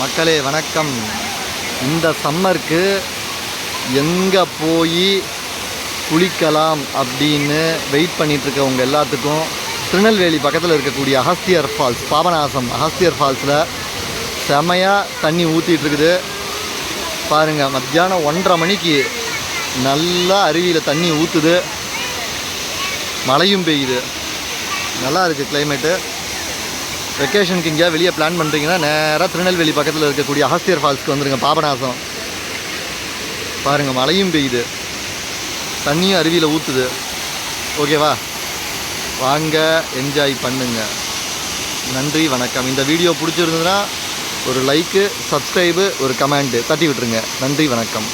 மக்களே வணக்கம். இந்த சம்மருக்கு எங்கே போய் குளிக்கலாம் அப்படின்னு வெயிட் பண்ணிகிட்ருக்கவங்க எல்லாத்துக்கும் திருநெல்வேலி பக்கத்தில் இருக்கக்கூடிய அகஸ்தியர் ஃபால்ஸ் பாபநாசம் அகஸ்தியர் ஃபால்ஸில் செமையாக தண்ணி ஊற்றிட்டுருக்குது பாருங்கள் மத்தியானம் ஒன்றரை மணிக்கு நல்லா அருவியில் தண்ணி ஊற்றுது மழையும் பெய்யுது. நல்லா இருக்குது கிளைமேட்டு வெக்கேஷனுக்கு இங்கேயா வெளியே பிளான் பண்ணுறீங்கன்னா நேராக திருநெல்வேலி பக்கத்தில் இருக்கக்கூடிய அகஸ்தியர் ஃபால்ஸ்க்கு வந்துருங்க பாபநாசம். பாருங்கள் மழையும் பெய்யுது. தண்ணியும் அருவியில் ஊற்றுது ஓகேவா வாங்க என்ஜாய் பண்ணுங்க. நன்றி வணக்கம். இந்த வீடியோ பிடிச்சிருந்ததுன்னா ஒரு லைக்கு சப்ஸ்கிரைபு ஒரு கமெண்ட்டு தட்டி விட்டுருங்க. நன்றி வணக்கம்.